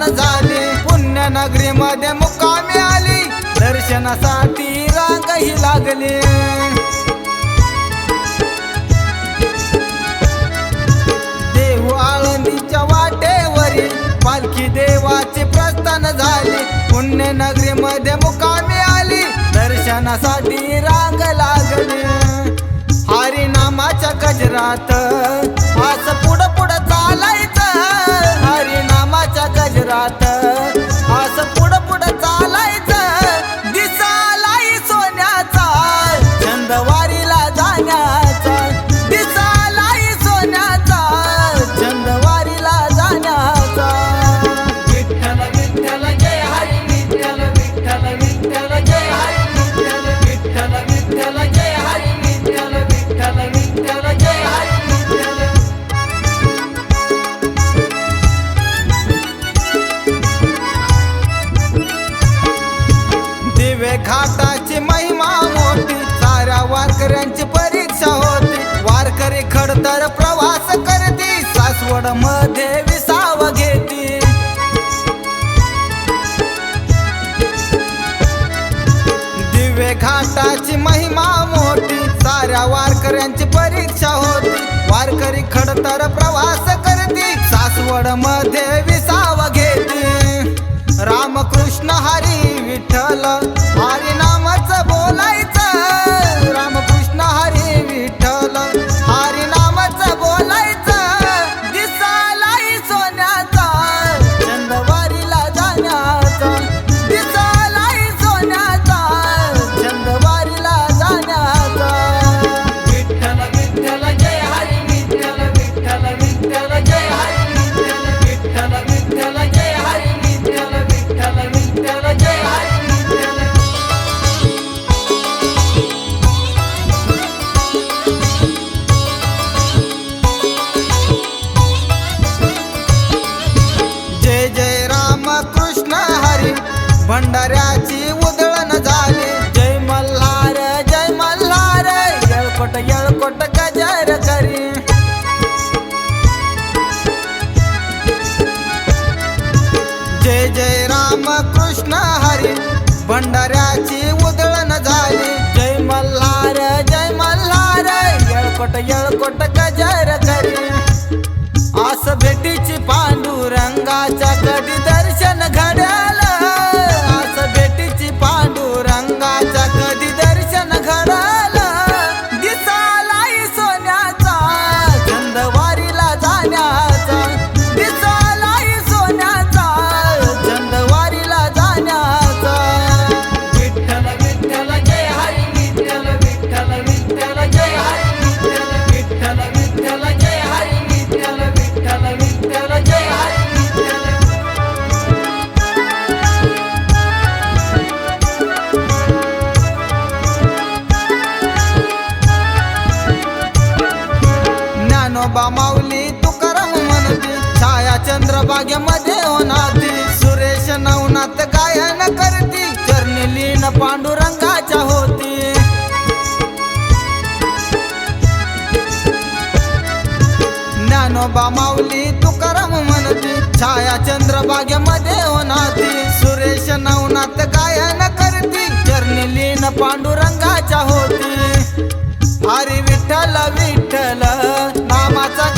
दान झाले. पुण्यनगरी मध्ये मुक्कामी आली. दर्शनासाठी रांगही लागली. देहू आळंदीच्या वाटेवरील पालखी देवाचे प्रस्थान झाले. पुण्यनगरी मध्ये मुकामी आली. दर्शनासाठी रांग लागली. हरिनामाच्या गजरात असं पुढं पुढं चालायचं. हरिनामाच्या गज रात खडतर प्रवास करती सासवडमध्ये विसाव घेती. दिवे घाटाची महिमा मोठी साऱ्या वारकऱ्यांची परीक्षा होती. वारकरी खडतर प्रवास करती सासवडमध्ये विसाव घेती. रामकृष्ण हरी विठ्ठल हरी नामाचं बोलाय भंडाऱ्याची उधळण झाली. जय मल्हार जय मल्हार येळकोट येळकोट गजर करी. जय जय राम कृष्ण हरी भंडाऱ्याची उधळण झाली. जय मल्हार जय मल्हार येळकोट येळकोट गजर करी. आस भेटीची पांडुरंगाच्या कधी चंद्रबागेमध्ये होणाती सुरेश नवनाथ गायन करती. चरणी लीन पांडुरंगाच्या होती. ज्ञानोबा माऊली तुकाराम म्हणती छाया चंद्र बागेमध्ये होणाती सुरेश नवनाथ गायन करती. चरणी लीन पांडुरंगाच्या होती. हरी विठ्ठल विठ्ठल नामाचा